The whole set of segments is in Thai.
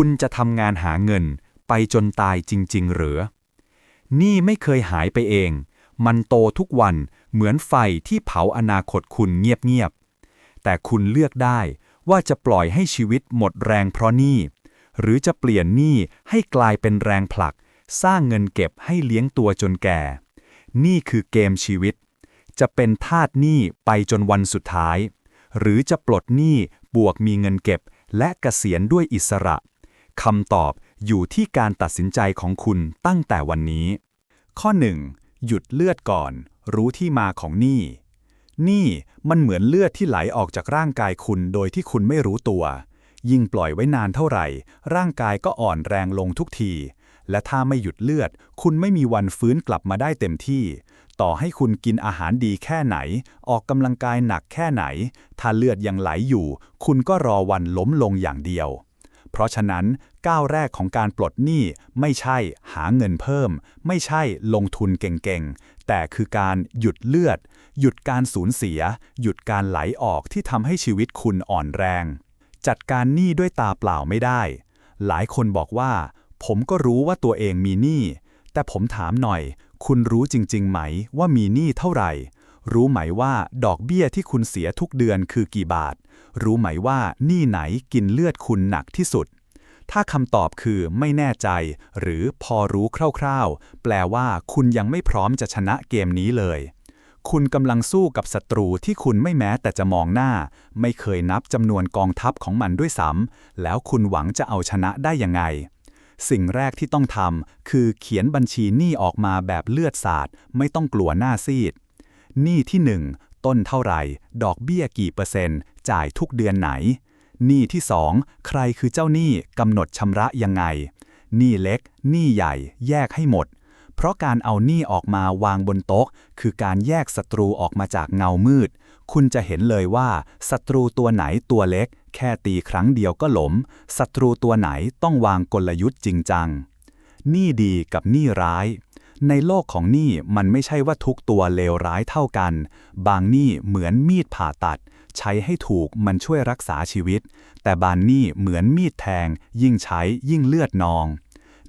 คุณจะทำงานหาเงินไปจนตายจริง ๆ หรือ นี่ไม่เคยหายไปเอง มันโตทุกวันเหมือนไฟที่เผาอนาคตคุณเงียบ ๆ แต่คุณเลือกได้ว่าจะปล่อยให้ชีวิตหมดแรงเพราะหนี้ หรือจะเปลี่ยนหนี้ให้กลายเป็นแรงผลัก สร้างเงินเก็บให้เลี้ยงตัวจนแก่ นี่คือเกมชีวิต จะเป็นทาสหนี้ไปจนวันสุดท้าย หรือจะปลดหนี้บวกมีเงินเก็บและเกษียณด้วยอิสระ คำตอบอยู่ที่การตัดสินใจของคุณตั้งแต่วันนี้ ข้อ 1. หยุดเลือดก่อน รู้ที่มาของหนี้หนี้มันเหมือนเลือดที่ไหลออกจากร่างกายคุณโดยที่คุณไม่รู้ตัว ยิ่งปล่อยไว้นานเท่าไหร่ ร่างกายก็อ่อนแรงลงทุกที และถ้าไม่หยุดเลือด คุณไม่มีวันฟื้นกลับมาได้เต็มที่ ต่อให้คุณกินอาหารดีแค่ไหน ออกกำลังกายหนักแค่ไหน ถ้าเลือดยังไหลอยู่ คุณก็รอวันล้มลงอย่างเดียว เพราะฉะนั้นก้าวแรกของการปลดหนี้ไม่ใช่หาเงินเพิ่ม ไม่ใช่ลงทุนเก่งๆ แต่คือการหยุดเลือด หยุดการสูญเสีย หยุดการไหลออกที่ทำให้ชีวิตคุณอ่อนแรง จัดการหนี้ด้วยตาเปล่าไม่ได้ หลายคนบอกว่า ผมก็รู้ว่าตัวเองมีหนี้แต่ผมถามหน่อย คุณรู้จริง ๆ ไหมว่ามีหนี้เท่าไหร่ รู้ไหมว่าดอกเบี้ยที่คุณเสียทุกเดือนคือกี่บาท รู้ไหมว่านี่ไหนกินเลือดคุณหนักที่สุด ถ้าคำตอบคือไม่แน่ใจ หรือพอรู้คร่าวๆ แปลว่าคุณยังไม่พร้อมจะชนะเกมนี้เลย คุณกำลังสู้กับศัตรูที่คุณไม่แม้แต่จะมองหน้า ไม่เคยนับจำนวนกองทัพของมันด้วยซ้ำแล้วคุณหวังจะเอาชนะได้ยังไงสิ่งแรกที่ต้องทำคือเขียนบัญชีหนี้ออกมาแบบเลือดสาด ไม่ต้องกลัวหน้าซีด หนี้ที่หนึ่ง ต้นเท่าไหร่ ดอกเบี้ยกี่เปอร์เซ็นต์ จ่ายทุกเดือนไหน หนี้ที่สองใครคือเจ้าหนี้กำหนดชำระยังไง หนี้เล็ก หนี้ใหญ่ แยกให้หมด เพราะการเอาหนี้ออกมาวางบนโต๊ะ คือการแยกศัตรูออกมาจากเงามืด คุณจะเห็นเลยว่าศัตรูตัวไหนตัวเล็ก แค่ตีครั้งเดียวก็หลมศัตรูตัวไหนต้องวางกลยุทธ์จริงจัง หนี้ดีกับหนี้ร้าย ในโลกของหนี้มันไม่ใช่ว่าทุกตัวเลวร้ายเท่ากัน บางหนี้เหมือนมีดผ่าตัด ใช้ให้ถูกมันช่วยรักษาชีวิต แต่บางหนี้เหมือนมีดแทง ยิ่งใช้ยิ่งเลือดนอง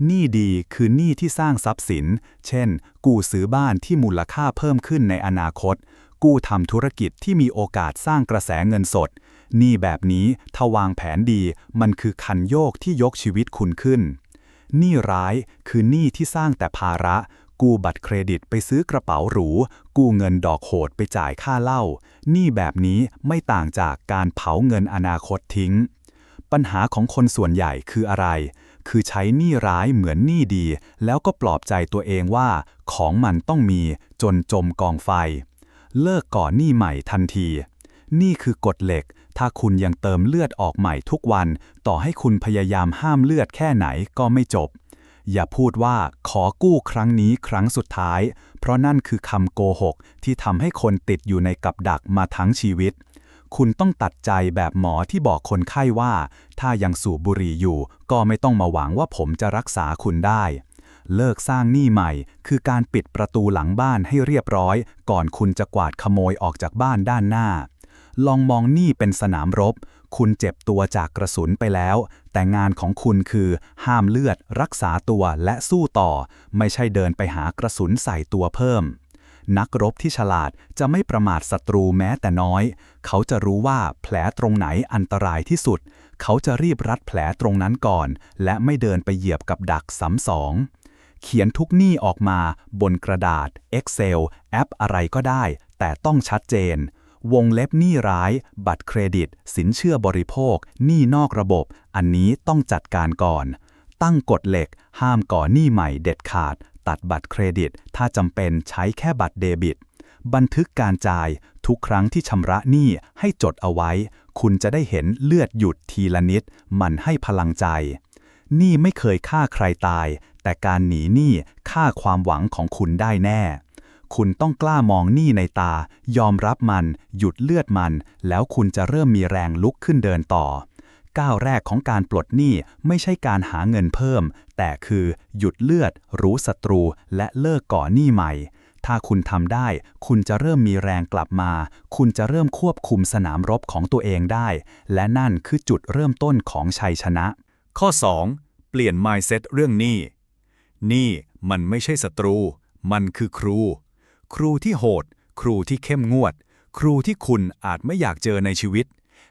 หนี้ดีคือหนี้ที่สร้างทรัพย์สิน เช่น กู้ซื้อบ้านที่มูลค่าเพิ่มขึ้นในอนาคต กู้ทำธุรกิจที่มีโอกาสสร้างกระแสเงินสดหนี้แบบนี้ถ้าวางแผนดี มันคือคันโยกที่ยกชีวิตคุณขึ้น หนี้ร้ายคือหนี้ที่สร้างแต่ภาระ กู้บัตรเครดิตไปซื้อกระเป๋าหรู กู้เงินดอกโหดไปจ่ายค่าเหล้าหนี้แบบนี้ไม่ต่างจากการเผาเงินอนาคตทิ้ง ปัญหาของคนส่วนใหญ่คืออะไร คือใช้หนี้ร้ายเหมือนหนี้ดี แล้วก็ปลอบใจตัวเองว่า ของมันต้องมีจนจมกองไฟ เลิกก่อหนี้ใหม่ทันที นี่คือกฎเหล็ก ถ้าคุณยังเติมเลือดออกใหม่ทุกวัน ต่อให้คุณพยายามห้ามเลือดแค่ไหนก็ไม่จบ อย่าพูดว่าขอกู้ครั้งนี้ครั้งสุดท้าย เพราะนั่นคือคำโกหก ที่ทำให้คนติดอยู่ในกับดักมาทั้งชีวิต คุณต้องตัดใจแบบหมอที่บอกคนไข้ว่า ถ้ายังสูบบุหรี่อยู่ ก็ไม่ต้องมาหวังว่าผมจะรักษาคุณได้เลิกสร้างหนี้ใหม่ คือการปิดประตูหลังบ้านให้เรียบร้อย ก่อนคุณจะกวาดขโมยออกจากบ้านด้านหน้า ลองมองนี่เป็นสนามรบ คุณเจ็บตัวจากกระสุนไปแล้ว แต่งานของคุณคือห้ามเลือด รักษาตัวและสู้ต่อ ไม่ใช่เดินไปหากระสุนใส่ตัวเพิ่ม นักรบที่ฉลาดจะไม่ประมาทศัตรูแม้แต่น้อย เขาจะรู้ว่าแผลตรงไหนอันตรายที่สุด เขาจะรีบรัดแผลตรงนั้นก่อน และไม่เดินไปเหยียบกับดักซ้ำสองเขียนทุกหนี้ออกมาบนกระดาษ Excel แอปอะไรก็ได้ แต่ต้องชัดเจน วงเล็บหนี้ร้าย บัตรเครดิต สินเชื่อบริโภค หนี้นอกระบบ อันนี้ต้องจัดการก่อน ตั้งกฎเหล็ก ห้ามก่อหนี้ใหม่เด็ดขาด ตัดบัตรเครดิต ถ้าจำเป็นใช้แค่บัตรเดบิต บันทึกการจ่าย ทุกครั้งที่ชำระหนี้ให้จดเอาไว้ คุณจะได้เห็นเลือดหยุดทีละนิด มันให้พลังใจ หนี้ไม่เคยฆ่าใครตาย แต่การหนีหนี้ฆ่าความหวังของคุณได้แน่ คุณต้องกล้ามองหนี้ในตา ยอมรับมัน หยุดเลือดมัน แล้วคุณจะเริ่มมีแรงลุกขึ้นเดินต่อ ก้าวแรกของการปลดหนี้ไม่ใช่การหาเงินเพิ่ม แต่คือหยุดเลือด รู้ศัตรู และเลิกก่อหนี้ใหม่ ถ้าคุณทำได้ คุณจะเริ่มมีแรงกลับมา คุณจะเริ่มควบคุมสนามรบของตัวเองได้ และนั่นคือจุดเริ่มต้นของชัยชนะ ข้อ 2. เปลี่ยน mindset เรื่องหนี้หนี้มันไม่ใช่ศัตรู มันคือครู ครูที่โหด ครูที่เข้มงวด ครูที่คุณอาจไม่อยากเจอในชีวิต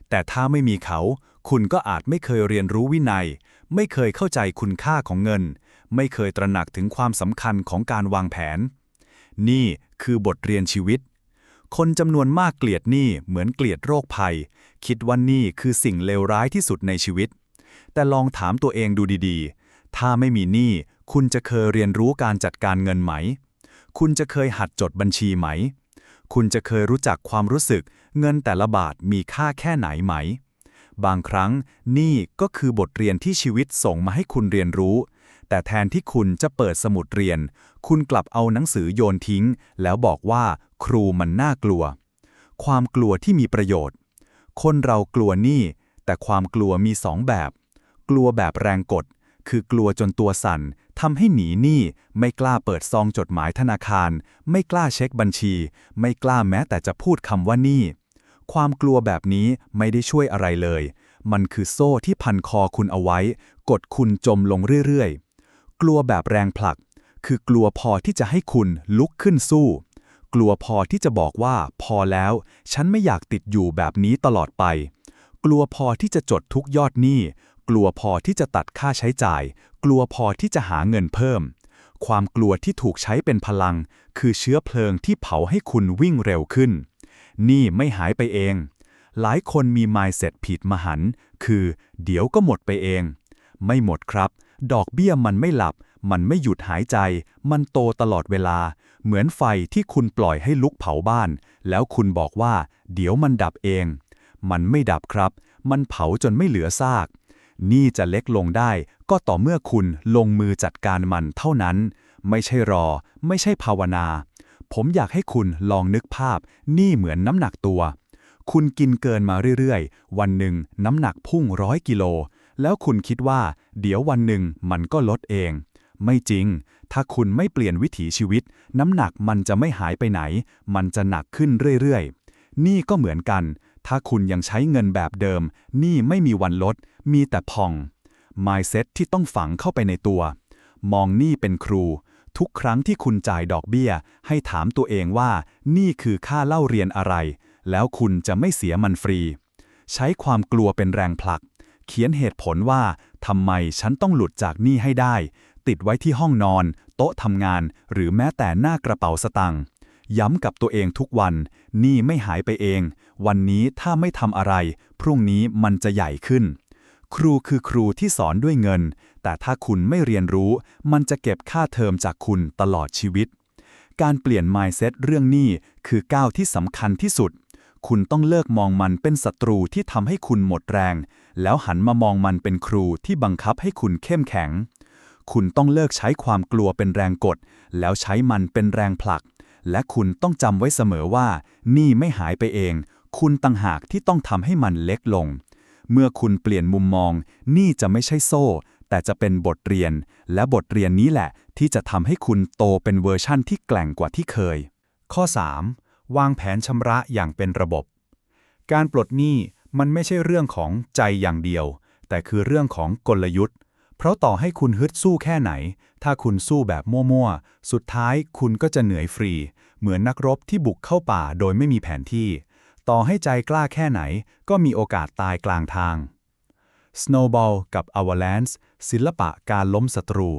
แต่ถ้าไม่มีเขา คุณก็อาจไม่เคยเรียนรู้วินัย ไม่เคยเข้าใจคุณค่าของเงิน ไม่เคยตระหนักถึงความสำคัญของการวางแผน นี่คือบทเรียนชีวิต คนจำนวนมากเกลียดหนี้เหมือนเกลียดโรคภัย คิดว่านี่คือสิ่งเลวร้ายที่สุดในชีวิต แต่ลองถามตัวเองดูดีๆ ถ้าไม่มีหนี้คุณจะเคยเรียนรู้การจัดการเงินไหม คุณจะเคยหัดจดบัญชีไหม คุณจะเคยรู้จักความรู้สึก เงินแต่ละบาทมีค่าแค่ไหนไหม บางครั้งนี่ก็คือบทเรียนที่ชีวิตส่งมาให้คุณเรียนรู้ แต่แทนที่คุณจะเปิดสมุดเรียน คุณกลับเอาหนังสือโยนทิ้ง แล้วบอกว่าครูมันน่ากลัว ความกลัวที่มีประโยชน์ คนเรากลัวหนี้แต่ความกลัวมีสองแบบ กลัวแบบแรงกด คือกลัวจนตัวสั่นทำให้หนีหนี้ ไม่กล้าเปิดซองจดหมายธนาคาร ไม่กล้าเช็คบัญชี ไม่กล้าแม้แต่จะพูดคำว่าหนี้ ความกลัวแบบนี้ไม่ได้ช่วยอะไรเลย มันคือโซ่ที่พันคอคุณเอาไว้ กดคุณจมลงเรื่อยๆ กลัวแบบแรงผลัก คือกลัวพอที่จะให้คุณลุกขึ้นสู้ กลัวพอที่จะบอกว่า พอแล้ว ฉันไม่อยากติดอยู่แบบนี้ตลอดไปกลัวพอที่จะจดทุกยอดหนี้ กลัวพอที่จะตัดค่าใช้จ่าย กลัวพอที่จะหาเงินเพิ่ม ความกลัวที่ถูกใช้เป็นพลัง คือเชื้อเพลิงที่เผาให้คุณวิ่งเร็วขึ้น นี่ไม่หายไปเอง หลายคนมี mindset ผิดมหันต์คือ เดี๋ยวก็หมดไปเอง ไม่หมดครับ ดอกเบี้ยมันไม่หลับ มันไม่หยุดหายใจ มันโตตลอดเวลา เหมือนไฟที่คุณปล่อยให้ลุกเผาบ้าน แล้วคุณบอกว่า เดี๋ยวมันดับเอง มันไม่ดับครับ มันเผาจนไม่เหลือซาก นี่จะเล็กลงได้ก็ต่อเมื่อคุณลงมือจัดการมันเท่านั้น ไม่ใช่รอ ไม่ใช่ภาวนา ผมอยากให้คุณลองนึกภาพ นี่เหมือนน้ำหนักตัว คุณกินเกินมาเรื่อยๆ วันหนึ่งน้ำหนักพุ่งร้อยกิโล แล้วคุณคิดว่า เดี๋ยววันหนึ่งมันก็ลดเอง ไม่จริง ถ้าคุณไม่เปลี่ยนวิถีชีวิต น้ำหนักมันจะไม่หายไปไหน มันจะหนักขึ้นเรื่อยๆ นี่ก็เหมือนกัน ถ้าคุณยังใช้เงินแบบเดิม นี่ไม่มีวันลด มีแต่พอง mindset ที่ต้องฝังเข้าไปในตัว มองนี้เป็นครู ทุกครั้งที่คุณจ่ายดอกเบี้ย ให้ถามตัวเองว่า นี่คือค่าเล่าเรียนอะไร แล้วคุณจะไม่เสียมันฟรี ใช้ความกลัวเป็นแรงผลัก เขียนเหตุผลว่าทำไมฉันต้องหลุดจากนี้ให้ได้ ติดไว้ที่ห้องนอน โต๊ะทำงาน หรือแม้แต่หน้ากระเป๋าสตางค์ย้ำกับตัวเองทุกวัน นี้ไม่หายไปเอง วันนี้ถ้าไม่ทำอะไร พรุ่งนี้มันจะใหญ่ขึ้น ครูคือครูที่สอนด้วยเงิน แต่ถ้าคุณไม่เรียนรู้ มันจะเก็บค่าเทอมจากคุณตลอดชีวิต การเปลี่ยน mindset เรื่องนี้คือก้าวที่สำคัญที่สุด คุณต้องเลิกมองมันเป็นศัตรูที่ทำให้คุณหมดแรง แล้วหันมามองมันเป็นครูที่บังคับให้คุณเข้มแข็ง คุณต้องเลิกใช้ความกลัวเป็นแรงกด แล้วใช้มันเป็นแรงผลักและคุณต้องจำไว้เสมอว่า นี่ไม่หายไปเอง คุณต่างหากที่ต้องทำให้มันเล็กลง เมื่อคุณเปลี่ยนมุมมอง นี่จะไม่ใช่โซ่ แต่จะเป็นบทเรียน และบทเรียนนี้แหละ ที่จะทำให้คุณโตเป็นเวอร์ชั่นที่แกล่งกว่าที่เคย ข้อ 3. วางแผนชำระอย่างเป็นระบบ การปลดหนี้มันไม่ใช่เรื่องของใจอย่างเดียว แต่คือเรื่องของกลยุทธ์ เพราะต่อให้คุณฮึดสู้แค่ไหน ถ้าคุณสู้แบบมั่วๆ สุดท้ายคุณก็จะเหนื่อยฟรี เหมือนนักรบที่บุกเข้าป่าโดยไม่มีแผนที่ ต่อให้ใจกล้าแค่ไหน ก็มีโอกาสตายกลางทาง Snowball กับ Avalanche ศิลปะการล้มศัตรู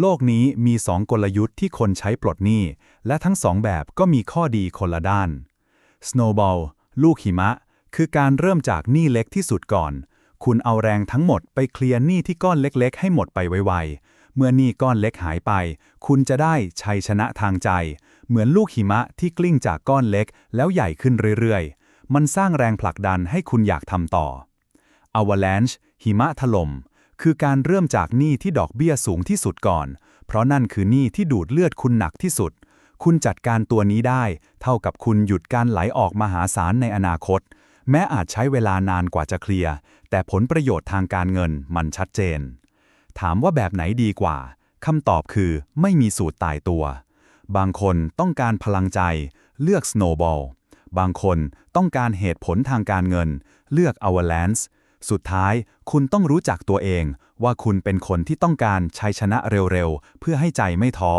โลกนี้มีสองกลยุทธ์ที่คนใช้ปลดหนี้ และทั้งสองแบบก็มีข้อดีคนละด้าน Snowball ลูกหิมะ คือการเริ่มจากหนี้เล็กที่สุดก่อน คุณเอาแรงทั้งหมดไปเคลียร์หนี้ที่ก้อนเล็กๆ ให้หมดไปไวๆ เมื่อหนี้ก้อนเล็กหายไป คุณจะได้ชัยชนะทางใจ เหมือนลูกหิมะที่กลิ้งจากก้อนเล็ก แล้วใหญ่ขึ้นเรื่อยๆ มันสร้างแรงผลักดันให้คุณอยากทำต่อ Avalanche หิมะถล่ม คือการเริ่มจากหนี้ที่ดอกเบี้ยสูงที่สุดก่อน เพราะนั่นคือหนี้ที่ดูดเลือดคุณหนักที่สุด คุณจัดการตัวนี้ได้ เท่ากับคุณหยุดการไหลออกมหาศาลในอนาคต แม้อาจใช้เวลานานกว่าจะเคลียร์ แต่ผลประโยชน์ทางการเงินมันชัดเจน ถามว่าแบบไหนดีกว่าคำตอบคือไม่มีสูตรตายตัว บางคนต้องการพลังใจเลือก Snowball บางคนต้องการเหตุผลทางการเงิน เลือก Avalanche สุดท้ายคุณต้องรู้จักตัวเอง ว่าคุณเป็นคนที่ต้องการชัยชนะเร็วๆ เพื่อให้ใจไม่ท้อ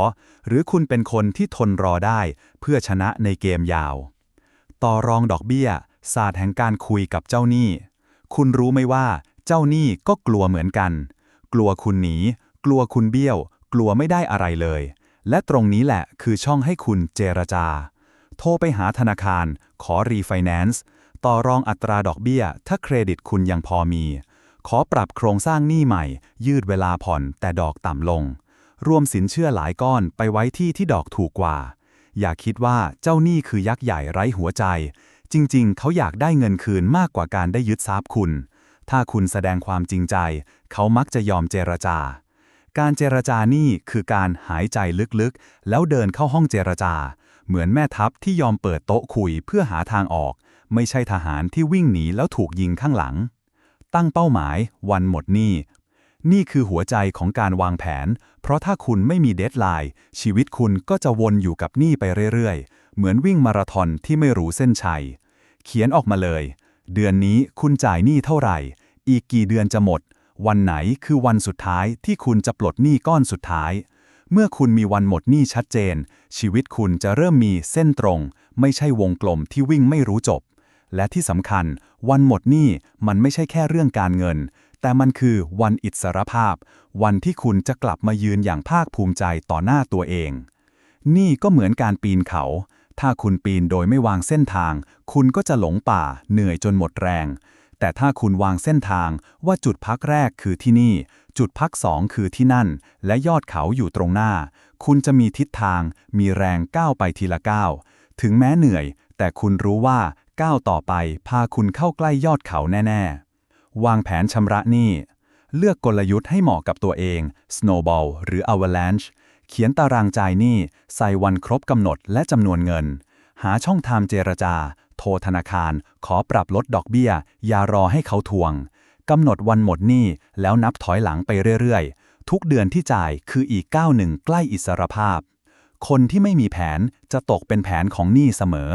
หรือคุณเป็นคนที่ทนรอได้ เพื่อชนะในเกมยาว ต่อรองดอกเบี้ย ศาสตร์แห่งการคุยกับเจ้าหนี้ คุณรู้ไหมว่า เจ้าหนี้ก็กลัวเหมือนกัน กลัวคุณหนี กลัวคุณเบี้ยว กลัวไม่ได้อะไรเลย และตรงนี้แหละคือช่องให้คุณเจรจา โทรไปหาธนาคาร ขอรีไฟแนนซ์ต่อรองอัตราดอกเบี้ย ถ้าเครดิตคุณยังพอมี ขอปรับโครงสร้างหนี้ใหม่ ยืดเวลาผ่อนแต่ดอกต่ำลง รวมสินเชื่อหลายก้อนไปไว้ที่ที่ดอกถูกกว่า อย่าคิดว่าเจ้าหนี้คือยักษ์ใหญ่ไร้หัวใจ จริงๆ เขาอยากได้เงินคืนมากกว่าการได้ยึดทรัพย์คุณ ถ้าคุณแสดงความจริงใจ เขามักจะยอมเจรจา การเจรจานี่คือการหายใจลึกๆ แล้วเดินเข้าห้องเจรจา เหมือนแม่ทัพที่ยอมเปิดโต๊ะคุยเพื่อหาทางออก ไม่ใช่ทหารที่วิ่งหนีแล้วถูกยิงข้างหลัง ตั้งเป้าหมาย วันหมดหนี้นี่คือหัวใจของการวางแผน เพราะถ้าคุณไม่มีเดทไลน์ ชีวิตคุณก็จะวนอยู่กับหนี้ไปเรื่อยๆ เหมือนวิ่งมาราธอนที่ไม่รู้เส้นชัย เขียนออกมาเลย เดือนนี้คุณจ่ายหนี้เท่าไหร่ อีกกี่เดือนจะหมด วันไหนคือวันสุดท้ายที่คุณจะปลดหนี้ก้อนสุดท้าย เมื่อคุณมีวันหมดหนี้ชัดเจน ชีวิตคุณจะเริ่มมีเส้นตรง ไม่ใช่วงกลมที่วิ่งไม่รู้จบ และที่สำคัญ วันหมดหนี้มันไม่ใช่แค่เรื่องการเงิน แต่มันคือวันอิสรภาพ วันที่คุณจะกลับมายืนอย่างภาคภูมิใจต่อหน้าตัวเอง นี่ก็เหมือนการปีนเขา ถ้าคุณปีนโดยไม่วางเส้นทาง คุณก็จะหลงป่า เหนื่อยจนหมดแรง แต่ถ้าคุณวางเส้นทางว่าจุดพักแรกคือที่นี่ จุดพักสองคือที่นั่น และยอดเขาอยู่ตรงหน้า คุณจะมีทิศทาง มีแรงก้าวไปทีละก้าวถึงแม้เหนื่อย แต่คุณรู้ว่าก้าวต่อไป พาคุณเข้าใกล้ยอดเขาแน่ ๆ วางแผนชำระหนี้เลือกกลยุทธ์ให้เหมาะกับตัวเอง Snowball หรือ Avalanche เขียนตารางจ่ายหนี้ ใส่วันครบกำหนดและจำนวนเงิน หาช่องทางเจรจา โทรธนาคาร ขอปรับลดดอกเบี้ย อย่ารอให้เขาทวงกำหนดวันหมดหนี้แล้วนับถอยหลังไปเรื่อยๆ ทุกเดือนที่จ่ายคืออีกก้าวหนึ่งใกล้อิสรภาพ คนที่ไม่มีแผนจะตกเป็นแผนของหนี้เสมอ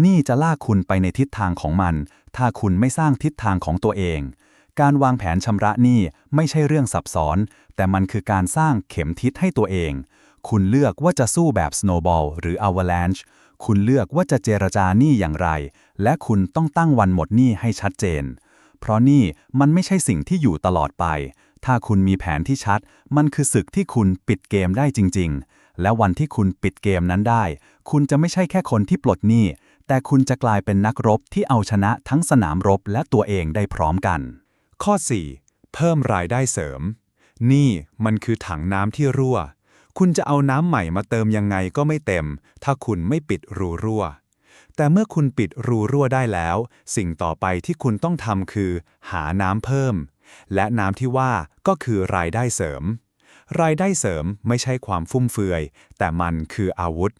หนี้จะลากคุณไปในทิศทางของมัน ถ้าคุณไม่สร้างทิศทางของตัวเอง การวางแผนชำระหนี้ไม่ใช่เรื่องซับซ้อน แต่มันคือการสร้างเข็มทิศให้ตัวเอง คุณเลือกว่าจะสู้แบบ Snowball หรือ Avalanche คุณเลือกว่าจะเจรจาหนี้อย่างไร และคุณต้องตั้งวันหมดหนี้ให้ชัดเจน เพราะหนี่มันไม่ใช่สิ่งที่อยู่ตลอดไป ถ้าคุณมีแผนที่ชัด มันคือศึกที่คุณปิดเกมได้จริง ๆ และวันที่คุณปิดเกมนั้นได้ คุณจะไม่ใช่แค่คนที่ปลดหนี้ แต่คุณจะกลายเป็นนักรบที่เอาชนะทั้งสนามรบและตัวเองได้พร้อมกัน ข้อ 4. เพิ่มรายได้เสริม นี่มันคือถังน้ำที่รั่ว คุณจะเอาน้ำใหม่มาเติมยังไงก็ไม่เต็ม ถ้าคุณไม่ปิดรูรั่ว แต่เมื่อคุณปิดรูรั่วได้แล้ว สิ่งต่อไปที่คุณต้องทำคือ หาน้ำเพิ่ม และน้ำที่ว่าก็คือรายได้เสริม รายได้เสริมไม่ใช่ความฟุ่มเฟือย แต่มันคืออาวุธ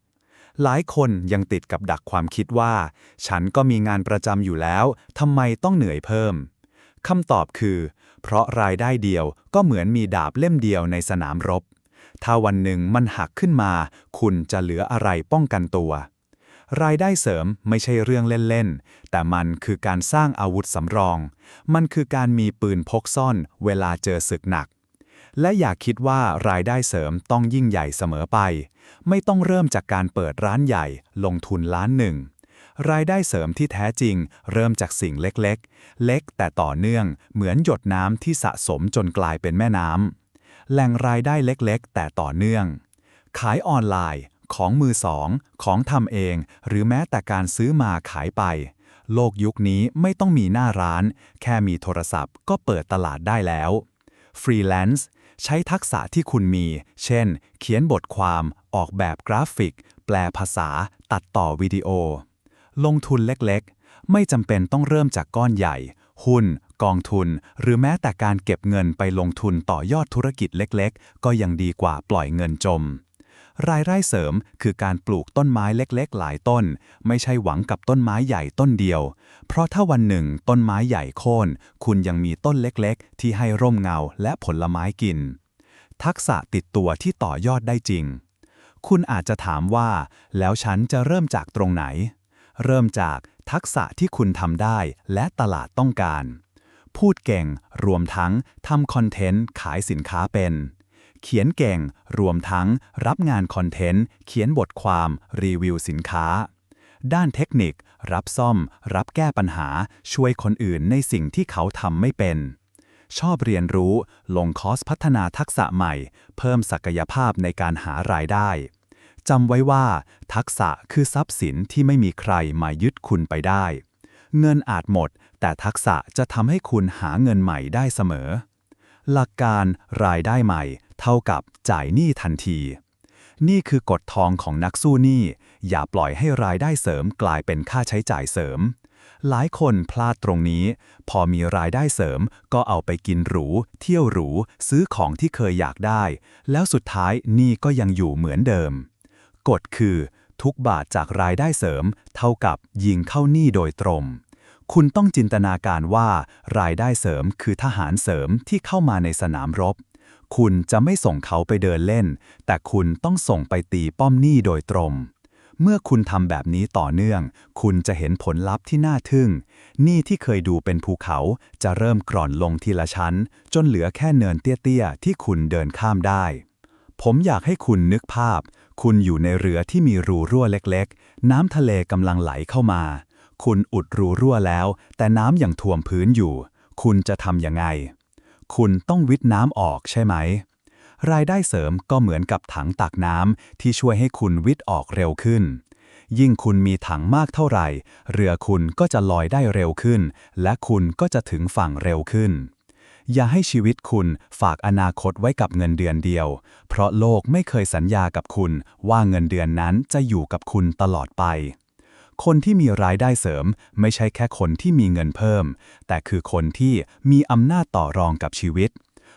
หลายคนยังติดกับดักความคิดว่า ฉันก็มีงานประจำอยู่แล้วทำไมต้องเหนื่อยเพิ่มคำตอบคือ เพราะรายได้เดียวก็เหมือนมีดาบเล่มเดียวในสนามรบ ถ้าวันหนึ่งมันหักขึ้นมา คุณจะเหลืออะไรป้องกันตัว รายได้เสริมไม่ใช่เรื่องเล่นๆ แต่มันคือการสร้างอาวุธสำรอง มันคือการมีปืนพกซ่อนเวลาเจอศึกหนัก และอย่าคิดว่ารายได้เสริมต้องยิ่งใหญ่เสมอไป ไม่ต้องเริ่มจากการเปิดร้านใหญ่ลงทุนล้านหนึ่งรายได้เสริมที่แท้จริง เริ่มจากสิ่งเล็กๆ เล็กแต่ต่อเนื่องเหมือนหยดน้ำที่สะสมจนกลายเป็นแม่น้ำ แหล่งรายได้เล็กๆ แต่ต่อเนื่อง ขายออนไลน์ ของมือสอง ของทำเอง หรือแม้แต่การซื้อมาขายไป โลกยุคนี้ไม่ต้องมีหน้าร้าน แค่มีโทรศัพท์ก็เปิดตลาดได้แล้วฟรีแลนซ์ใช้ทักษะที่คุณมี เช่น เขียนบทความ ออกแบบกราฟิก แปลภาษา ตัดต่อวิดีโอ ลงทุนเล็กๆ ไม่จำเป็นต้องเริ่มจากก้อนใหญ่ หุ้น กองทุน หรือแม้แต่การเก็บเงินไปลงทุนต่อยอดธุรกิจเล็กๆ ก็ยังดีกว่าปล่อยเงินจม รายได้เสริมคือการปลูกต้นไม้เล็กๆ หลายต้น ไม่ใช่หวังกับต้นไม้ใหญ่ต้นเดียว เพราะถ้าวันหนึ่งต้นไม้ใหญ่โค่นคุณยังมีต้นเล็กๆ ที่ให้ร่มเงาและผลไม้กิน ทักษะติดตัวที่ต่อยอดได้จริง คุณอาจจะถามว่า แล้วฉันจะเริ่มจากตรงไหน เริ่มจากทักษะที่คุณทำได้และตลาดต้องการ พูดเก่ง รวมทั้งทำคอนเทนต์ขายสินค้าเป็น เขียนเก่ง รวมทั้งรับงานคอนเทนต์ เขียนบทความ รีวิวสินค้า ด้านเทคนิค รับซ่อม รับแก้ปัญหา ช่วยคนอื่นในสิ่งที่เขาทำไม่เป็น ชอบเรียนรู้ ลงคอร์สพัฒนาทักษะใหม่ เพิ่มศักยภาพในการหารายได้จำไว้ว่า ทักษะคือทรัพย์สินที่ไม่มีใครมายึดคุณไปได้ เงินอาจหมด แต่ทักษะจะทำให้คุณหาเงินใหม่ได้เสมอ หลักการรายได้ใหม่ เท่ากับจ่ายหนี้ทันที นี่คือกฎทองของนักสู้หนี้ อย่าปล่อยให้รายได้เสริมกลายเป็นค่าใช้จ่ายเสริม หลายคนพลาดตรงนี้ พอมีรายได้เสริมก็เอาไปกินหรู เที่ยวหรู ซื้อของที่เคยอยากได้ แล้วสุดท้ายหนี้ก็ยังอยู่เหมือนเดิม กฎคือทุกบาทจากรายได้เสริม เท่ากับยิงเข้าหนี้โดยตรง คุณต้องจินตนาการว่ารายได้เสริมคือทหารเสริมที่เข้ามาในสนามรบ คุณจะไม่ส่งเขาไปเดินเล่น แต่คุณต้องส่งไปตีป้อมหนี้โดยตรง เมื่อคุณทำแบบนี้ต่อเนื่อง คุณจะเห็นผลลัพธ์ที่น่าทึ่ง หนี้ที่เคยดูเป็นภูเขาจะเริ่มกร่อนลงทีละชั้น จนเหลือแค่เนินเตี้ยๆที่คุณเดินข้ามได้ ผมอยากให้คุณนึกภาพ คุณอยู่ในเรือที่มีรูรั่วเล็กๆ น้ำทะเลกำลังไหลเข้ามา คุณอุดรูรั่วแล้ว แต่น้ำยังท่วมพื้นอยู่ คุณจะทำยังไง คุณต้องวิทน้ำออกใช่ไหม รายได้เสริมก็เหมือนกับถังตักน้ำที่ช่วยให้คุณวิทออกเร็วขึ้น ยิ่งคุณมีถังมากเท่าไหร่ เรือคุณก็จะลอยได้เร็วขึ้น และคุณก็จะถึงฝั่งเร็วขึ้นอย่าให้ชีวิตคุณฝากอนาคตไว้กับเงินเดือนเดียว เพราะโลกไม่เคยสัญญากับคุณว่าเงินเดือนนั้นจะอยู่กับคุณตลอดไป คนที่มีรายได้เสริม ไม่ใช่แค่คนที่มีเงินเพิ่ม แต่คือคนที่มีอำนาจต่อรองกับชีวิต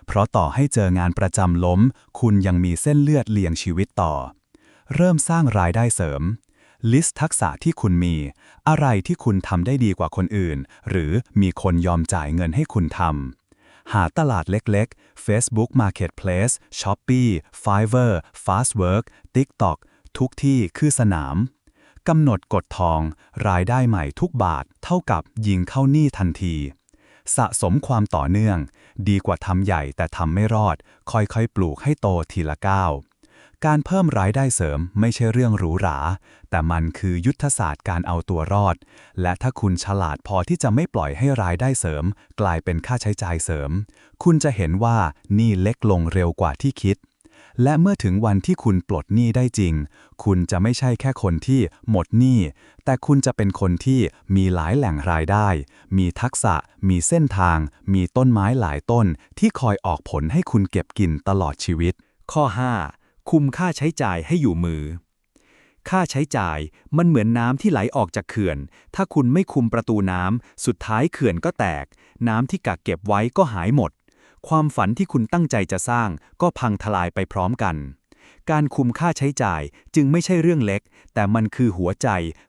เพราะต่อให้เจองานประจำล้ม คุณยังมีเส้นเลือดเลี้ยงชีวิตต่อ เริ่มสร้างรายได้เสริม ลิสต์ทักษะที่คุณมี อะไรที่คุณทำได้ดีกว่าคนอื่น หรือมีคนยอมจ่ายเงินให้คุณทำหาตลาดเล็กๆ Facebook Marketplace Shopee Fiverr Fastwork TikTok ทุกที่คือสนาม กำหนดกฎทอง รายได้ใหม่ทุกบาทเท่ากับยิงเข้าหนี้ทันที สะสมความต่อเนื่อง ดีกว่าทำใหญ่แต่ทำไม่รอด ค่อยๆ ปลูกให้โตทีละก้าวการเพิ่มรายได้เสริมไม่ใช่เรื่องหรูหรา แต่มันคือยุทธศาสตร์การเอาตัวรอด และถ้าคุณฉลาดพอที่จะไม่ปล่อยให้รายได้เสริม กลายเป็นค่าใช้จ่ายเสริม คุณจะเห็นว่านี้เล็กลงเร็วกว่าที่คิด และเมื่อถึงวันที่คุณปลดหนี้ได้จริง คุณจะไม่ใช่แค่คนที่หมดหนี้ แต่คุณจะเป็นคนที่มีหลายแหล่งรายได้ มีทักษะ มีเส้นทาง มีต้นไม้หลายต้น ที่คอยออกผลให้คุณเก็บกินตลอดชีวิต ข้อ 5. คุมค่าใช้จ่ายให้อยู่มือ ค่าใช้จ่ายมันเหมือนน้ำที่ไหลออกจากเขื่อน ถ้าคุณไม่คุมประตูน้ำ สุดท้ายเขื่อนก็แตก น้ำที่กักเก็บไว้ก็หายหมด ความฝันที่คุณตั้งใจจะสร้างก็พังทลายไปพร้อมกัน การคุมค่าใช้จ่ายจึงไม่ใช่เรื่องเล็ก แต่มันคือหัวใจ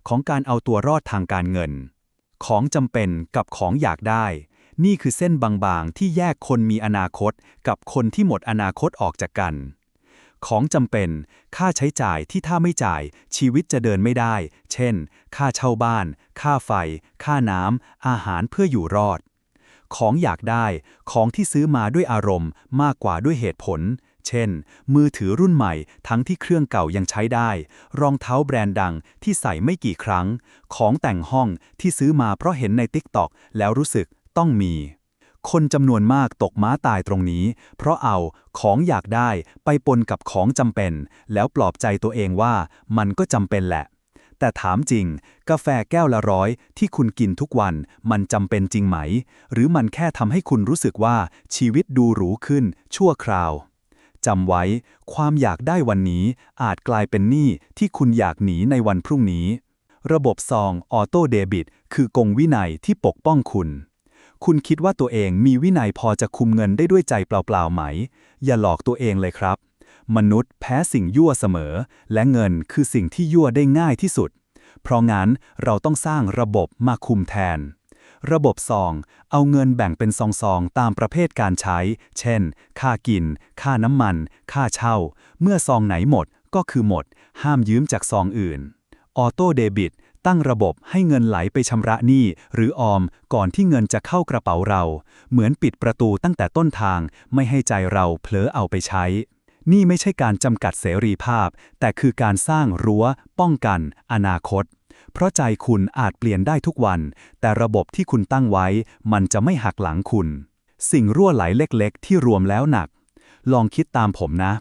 ของการเอาตัวรอดทางการเงิน ของจำเป็นกับของอยากได้ นี่คือเส้นบางๆ ที่แยกคนมีอนาคต กับคนที่หมดอนาคตออกจากกัน ของจำเป็น ค่าใช้จ่ายที่ถ้าไม่จ่าย ชีวิตจะเดินไม่ได้ เช่น ค่าเช่าบ้าน ค่าไฟ ค่าน้ำอาหารเพื่ออยู่รอด ของอยากได้ ของที่ซื้อมาด้วยอารมณ์ มากกว่าด้วยเหตุผล เช่น มือถือรุ่นใหม่ ทั้งที่เครื่องเก่ายังใช้ได้ รองเท้าแบรนด์ดังที่ใส่ไม่กี่ครั้ง ของแต่งห้องที่ซื้อมาเพราะเห็นใน TikTok แล้วรู้สึกต้องมี คนจำนวนมากตกม้าตายตรงนี้ เพราะเอาของอยากได้ไปปนกับของจำเป็น แล้วปลอบใจตัวเองว่ามันก็จำเป็นแหละ แต่ถามจริง กาแฟแก้วละร้อยที่คุณกินทุกวันมันจำเป็นจริงไหม หรือมันแค่ทำให้คุณรู้สึกว่าชีวิตดูหรูขึ้น ชั่วคราวจำไว้ ความอยากได้วันนี้อาจกลายเป็นหนี้ที่คุณอยากหนีในวันพรุ่งนี้ ระบบซองออโต้เดบิตคือกงวินัยที่ปกป้องคุณคุณคิดว่าตัวเองมีวินัยพอจะคุมเงินได้ด้วยใจเปล่าๆไหม อย่าหลอกตัวเองเลยครับ มนุษย์แพ้สิ่งยั่วเสมอ และเงินคือสิ่งที่ยั่วได้ง่ายที่สุด เพราะงั้นเราต้องสร้างระบบมาคุมแทน ระบบซอง เอาเงินแบ่งเป็นซองๆตามประเภทการใช้ เช่น ค่ากิน ค่าน้ำมัน ค่าเช่า เมื่อซองไหนหมดก็คือหมด ห้ามยืมจากซองอื่น ออโต้เดบิตตั้งระบบให้เงินไหลไปชำระหนี้หรือออมก่อนที่เงินจะเข้ากระเป๋าเรา เหมือนปิดประตูตั้งแต่ต้นทางไม่ให้ใจเราเผลอเอาไปใช้ นี่ไม่ใช่การจำกัดเสรีภาพ แต่คือการสร้างรั้ว ป้องกัน อนาคต เพราะใจคุณอาจเปลี่ยนได้ทุกวัน แต่ระบบที่คุณตั้งไว้ มันจะไม่หักหลังคุณ สิ่งรั่วไหลเล็กๆ ที่รวมแล้วหนัก ลองคิดตามผมนะ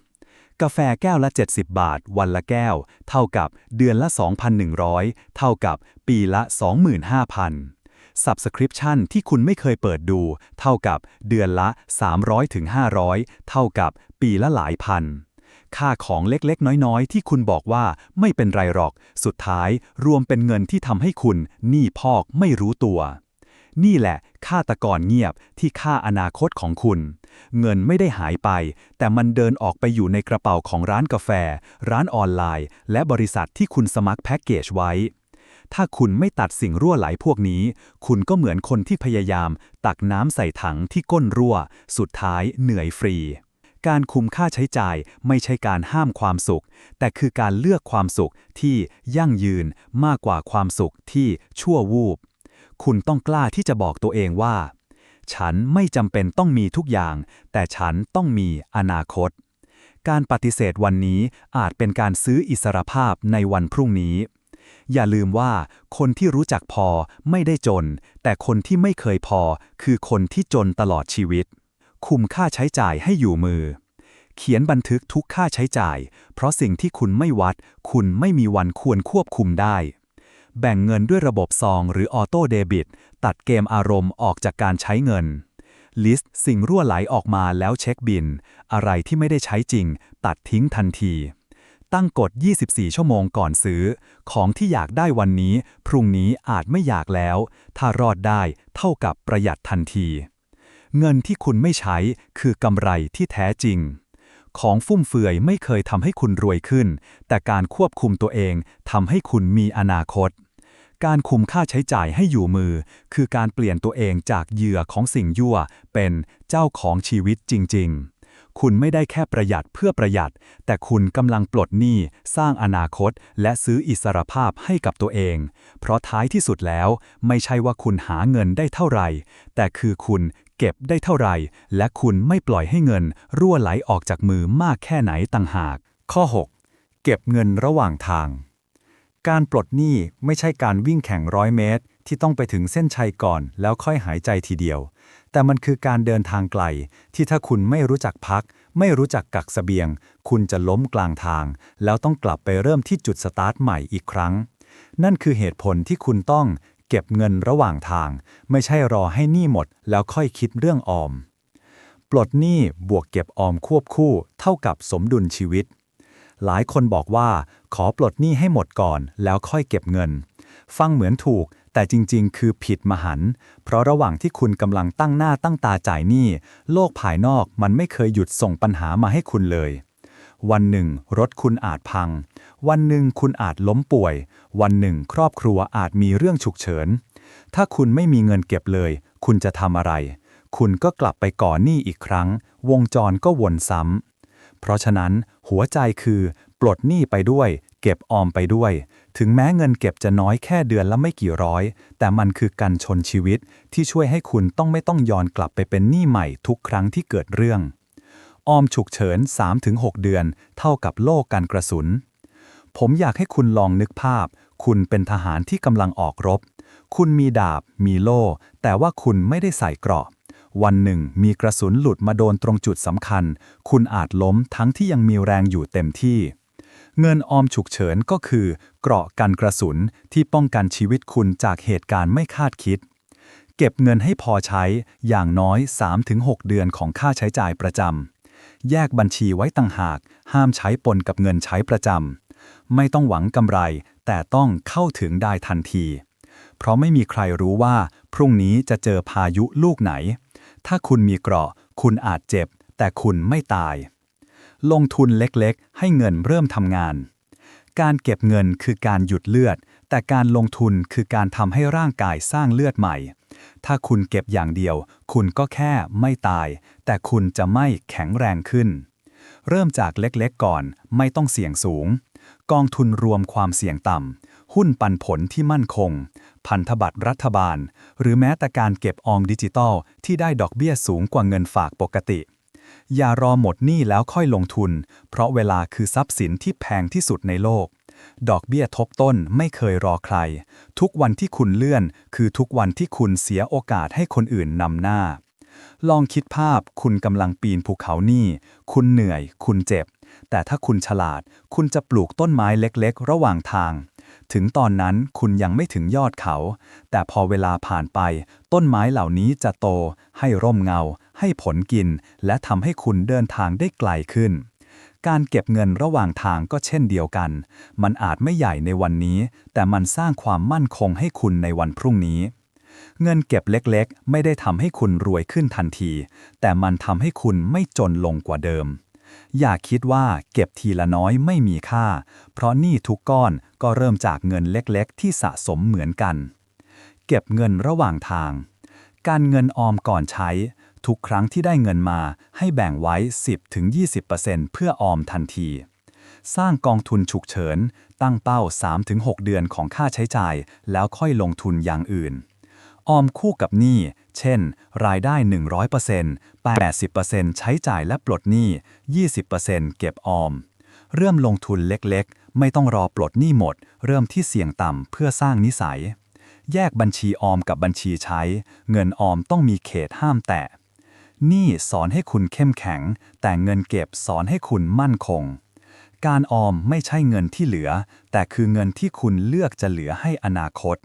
กาแฟแก้วละ 70 บาท วันละแก้ว เท่ากับเดือนละ 2,100 เท่ากับปีละ 25,000 Subscription ที่คุณไม่เคยเปิดดู เท่ากับเดือนละ300ถึงเท่ากับปีละหลายพัน ค่าของเล็กๆ น้อยๆ ที่คุณบอกว่าไม่เป็นไรหรอก สุดท้ายรวมเป็นเงินที่ทำให้คุณหนี้พอกไม่รู้ตัว นี่แหละฆาตกรเงียบที่ฆ่าอนาคตของคุณ เงินไม่ได้หายไป แต่มันเดินออกไปอยู่ในกระเป๋าของร้านกาแฟ ร้านออนไลน์ และบริษัทที่คุณสมัครแพ็กเกจไว้ ถ้าคุณไม่ตัดสิ่งรั่วไหลพวกนี้ คุณก็เหมือนคนที่พยายาม ตักน้ำใส่ถังที่ก้นรั่ว สุดท้ายเหนื่อยฟรี การคุมค่าใช้จ่ายไม่ใช่การห้ามความสุข แต่คือการเลือกความสุขที่ยั่งยืนมากกว่าความสุขที่ชั่ววูบ คุณต้องกล้าที่จะบอกตัวเองว่า ฉันไม่จำเป็นต้องมีทุกอย่าง แต่ฉันต้องมีอนาคต การปฏิเสธวันนี้อาจเป็นการซื้ออิสรภาพในวันพรุ่งนี้ อย่าลืมว่า คนที่รู้จักพอไม่ได้จน แต่คนที่ไม่เคยพอ คือคนที่จนตลอดชีวิต คุมค่าใช้จ่ายให้อยู่มือ เขียนบันทึกทุกค่าใช้จ่าย เพราะสิ่งที่คุณไม่วัด คุณไม่มีวันควรควบคุมได้ แบ่งเงินด้วยระบบซองหรือออโต้เดบิต ตัดเกมอารมณ์ออกจากการใช้เงินลิสต์สิ่งรั่วไหลออกมาแล้วเช็คบิน อะไรที่ไม่ได้ใช้จริง ตัดทิ้งทันที ตั้งกฎ 24 ชั่วโมงก่อนซื้อ ของที่อยากได้วันนี้ พรุ่งนี้อาจไม่อยากแล้ว ถ้ารอดได้เท่ากับประหยัดทันที เงินที่คุณไม่ใช้คือกำไรที่แท้จริง ของฟุ่มเฟือยไม่เคยทำให้คุณรวยขึ้น แต่การควบคุมตัวเองทำให้คุณมีอนาคต การคุมค่าใช้จ่ายให้อยู่มือ คือการเปลี่ยนตัวเองจากเหยื่อของสิ่งยั่วเป็นเจ้าของชีวิตจริง ๆ คุณไม่ได้แค่ประหยัดเพื่อประหยัด แต่คุณกำลังปลดหนี้ สร้างอนาคต และซื้ออิสรภาพให้กับตัวเอง เพราะท้ายที่สุดแล้ว ไม่ใช่ว่าคุณหาเงินได้เท่าไหร่ แต่คือคุณเก็บได้เท่าไหร่ และคุณไม่ปล่อยให้เงิน รั่วไหลออกจากมือมากแค่ไหนต่างหาก ข้อ 6 เก็บเงินระหว่างทาง การปลดหนี้ไม่ใช่การวิ่งแข่งร้อยเมตร ที่ต้องไปถึงเส้นชัยก่อน แล้วค่อยหายใจทีเดียว แต่มันคือการเดินทางไกล ที่ถ้าคุณไม่รู้จักพัก ไม่รู้จักกักเสบียง คุณจะล้มกลางทาง แล้วต้องกลับไปเริ่มที่จุดสตาร์ทใหม่อีกครั้ง นั่นคือเหตุผลที่คุณต้องเก็บเงินระหว่างทาง ไม่ใช่รอให้หนี้หมด แล้วค่อยคิดเรื่องออม ปลดหนี้บวกเก็บออมควบคู่ เท่ากับสมดุลชีวิต หลายคนบอกว่า ขอปลดหนี้ให้หมดก่อน แล้วค่อยเก็บเงิน ฟังเหมือนถูก แต่จริงๆ คือผิดมหันต์เพราะระหว่างที่คุณกำลังตั้งหน้าตั้งตาจ่ายหนี้ โลกภายนอกมันไม่เคยหยุดส่งปัญหามาให้คุณเลย วันหนึ่ง รถคุณอาจพัง วันหนึ่งคุณอาจล้มป่วย วันหนึ่ง ครอบครัวอาจมีเรื่องฉุกเฉิน ถ้าคุณไม่มีเงินเก็บเลย คุณจะทำอะไร คุณก็กลับไปก่อหนี้อีกครั้ง วงจรก็วนซ้ำเพราะฉะนั้นหัวใจคือ ปลดหนี้ไปด้วย เก็บออมไปด้วย ถึงแม้เงินเก็บจะน้อยแค่เดือนละไม่กี่ร้อย แต่มันคือการชนชีวิตที่ช่วยให้คุณต้องไม่ต้องย้อนกลับไปเป็นหนี้ใหม่ทุกครั้งที่เกิดเรื่อง ออมฉุกเฉิน 3-6 เดือน เท่ากับโล่กันกระสุน ผมอยากให้คุณลองนึกภาพ คุณเป็นทหารที่กำลังออกรบ คุณมีดาบ มีโล่ แต่ว่าคุณไม่ได้ใส่เกราะวันหนึ่งมีกระสุนหลุดมาโดนตรงจุดสำคัญ คุณอาจล้มทั้งที่ยังมีแรงอยู่เต็มที่ เงินออมฉุกเฉินก็คือ เกราะกันกระสุนที่ป้องกันชีวิตคุณจากเหตุการณ์ไม่คาดคิด เก็บเงินให้พอใช้อย่างน้อย 3-6 เดือนของค่าใช้จ่ายประจำ แยกบัญชีไว้ต่างหาก ห้ามใช้ปนกับเงินใช้ประจำ ไม่ต้องหวังกำไร แต่ต้องเข้าถึงได้ทันที เพราะไม่มีใครรู้ว่า พรุ่งนี้จะเจอพายุลูกไหน ถ้าคุณมีเกราะ คุณอาจเจ็บ แต่คุณไม่ตาย ลงทุนเล็กๆ ให้เงินเริ่มทำงาน การเก็บเงินคือการหยุดเลือด แต่การลงทุนคือการทำให้ร่างกายสร้างเลือดใหม่ ถ้าคุณเก็บอย่างเดียว คุณก็แค่ไม่ตาย แต่คุณจะไม่แข็งแรงขึ้น เริ่มจากเล็กๆก่อน ไม่ต้องเสี่ยงสูง กองทุนรวมความเสี่ยงต่ำ หุ้นปันผลที่มั่นคง พันธบัตรรัฐบาล หรือแม้แต่การเก็บออมดิจิตอลที่ได้ดอกเบี้ยสูงกว่าเงินฝากปกติ อย่ารอหมดหนี้แล้วค่อยลงทุน เพราะเวลาคือทรัพย์สินที่แพงที่สุดในโลก ดอกเบี้ยทบต้นไม่เคยรอใคร ทุกวันที่คุณเลื่อน คือทุกวันที่คุณเสียโอกาสให้คนอื่นนำหน้า ลองคิดภาพคุณกำลังปีนภูเขาหนี้ คุณเหนื่อย คุณเจ็บ แต่ถ้าคุณฉลาด คุณจะปลูกต้นไม้เล็กๆ ระหว่างทาง ถึงตอนนั้นคุณยังไม่ถึงยอดเขา แต่พอเวลาผ่านไป ต้นไม้เหล่านี้จะโต ให้ร่มเงา ให้ผลกิน และทำให้คุณเดินทางได้ไกลขึ้น การเก็บเงินระหว่างทางก็เช่นเดียวกัน มันอาจไม่ใหญ่ในวันนี้ แต่มันสร้างความมั่นคงให้คุณในวันพรุ่งนี้ เงินเก็บเล็กๆ ไม่ได้ทำให้คุณรวยขึ้นทันที แต่มันทำให้คุณไม่จนลงกว่าเดิม อย่าคิดว่าเก็บทีละน้อยไม่มีค่า เพราะนี้ทุกก้อนก็เริ่มจากเงินเล็กๆ ที่สะสมเหมือนกัน เก็บเงินระหว่างทางการเงินออมก่อนใช้ ทุกครั้งที่ได้เงินมาให้แบ่งไว้ 10-20%เพื่อออมทันที สร้างกองทุนฉุกเฉิน ตั้งเป้า 3-6 เดือนของค่าใช้จ่าย แล้วค่อยลงทุนอย่างอื่น ออมคู่กับหนี้ เช่น รายได้ 100% 80%ใช้จ่ายและปลดหนี้ 20%เก็บออม เริ่มลงทุนเล็กๆ ไม่ต้องรอปลดหนี้หมด เริ่มที่เสี่ยงต่ำเพื่อสร้างนิสัยแยกบัญชีออมกับบัญชีใช้ เงินออมต้องมีเขตห้ามแตะ นี้สอนให้คุณเข้มแข็ง แต่เงินเก็บสอนให้คุณมั่นคง การออมไม่ใช่เงินที่เหลือ แต่คือเงินที่คุณเลือกจะเหลือให้อนาคต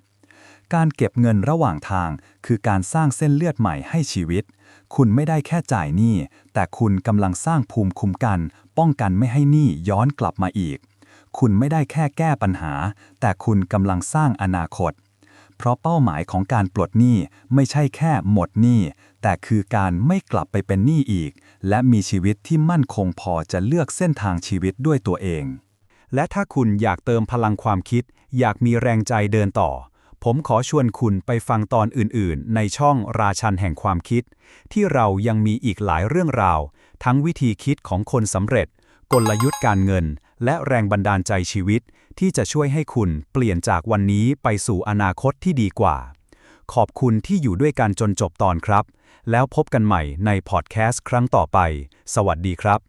การเก็บเงินระหว่างทาง คือการสร้างเส้นเลือดใหม่ให้ชีวิต คุณไม่ได้แค่จ่ายหนี้ แต่คุณกำลังสร้างภูมิคุ้มกัน ป้องกันไม่ให้หนี้ย้อนกลับมาอีก คุณไม่ได้แค่แก้ปัญหา แต่คุณกำลังสร้างอนาคต เพราะเป้าหมายของการปลดหนี้ไม่ใช่แค่หมดหนี้ แต่คือการไม่กลับไปเป็นหนี้อีก และมีชีวิตที่มั่นคงพอจะเลือกเส้นทางชีวิตด้วยตัวเอง และถ้าคุณอยากเติมพลังความคิด อยากมีแรงใจเดินต่อ ผมขอชวนคุณไปฟังตอนอื่นๆ ในช่องราชันแห่งความคิด ที่เรายังมีอีกหลายเรื่องราว ทั้งวิธีคิดของคนสำเร็จ กลยุทธ์การเงิน และแรงบันดาลใจชีวิต ที่จะช่วยให้คุณเปลี่ยนจากวันนี้ไปสู่อนาคตที่ดีกว่า ขอบคุณที่อยู่ด้วยกันจนจบตอนครับ แล้วพบกันใหม่ในพอดแคสต์ครั้งต่อไป สวัสดีครับ